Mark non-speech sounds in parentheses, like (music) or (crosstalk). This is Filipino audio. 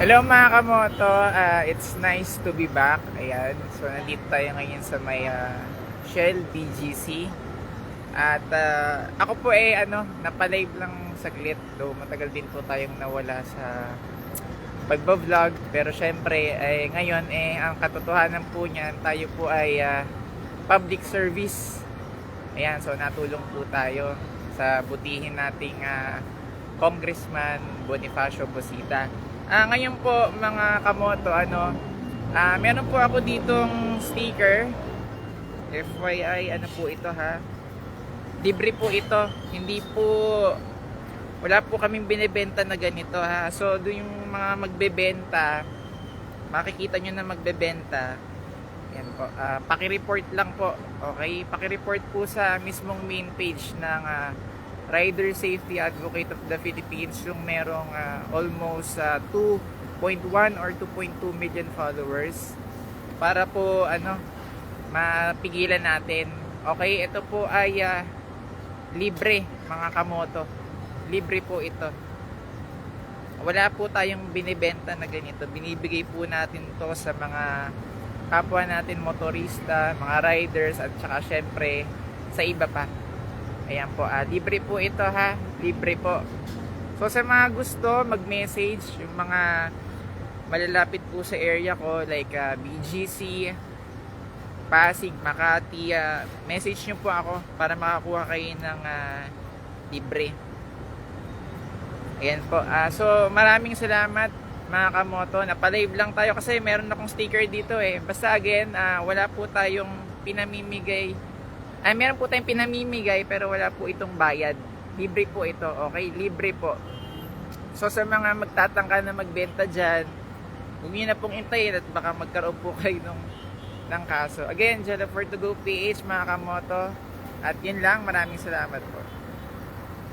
Hello mga kamoto, Ah, it's nice to be back. Ayan, so nandito tayo ngayon sa may ah, Shell BGC. At ah, ako po eh ano, napalive lang saglit. Though matagal din po tayong nawala sa pagbablog. Pero syempre, eh, ngayon eh, ang katotohanan po niyan, tayo po ay ah, public service. Ayan, so natulong po tayo sa butihin nating ah, Congressman Bonifacio Bosita. Ah, ngayon po mga kamoto, ano, ah, meron po ako ditong sticker. FYI, ano po ito ha? Libre po ito. Hindi po wala po kaming binebenta na ganito ha. So, doon yung mga magbebenta, makikita nyo na magbebenta. Yan po. Ah, paki-report lang po. Okay? Paki-report po sa mismong main page ng ah, Rider Safety Advocate of the Philippines yung merong ah, almost ah, 2.1 or 2.2 million followers para po ano mapigilan natin. Okay, ito po ay ah, libre mga kamoto. Libre po ito. Wala po tayong binibenta na ganito. Binibigay po natin to sa mga kapwa natin motorista, mga riders at saka syempre sa iba pa. Ayan po, ah, libre po ito ha. Libre po. So sa mga gusto mag-message, yung mga malalapit po sa area ko like ah, BGC, Pasig, Makati, ah, message nyo po ako para makakuha kayo ng ah, libre. Ayan po. ah so maraming salamat mga kamoto. Napalive lang tayo kasi meron akong sticker dito eh. Basta again, ah, wala po tayong pinamimigay. Ay, meron po tayong pinamimigay pero wala po itong bayad. Libre po ito. Okay? Libre po. So sa mga magtatangka na magbenta dyan, huwag nyo na pong intayin at baka magkaroon po (laughs) kayo ng, ng kaso. Again, Jennifer to go PH mga kamoto. At yun lang, maraming salamat po.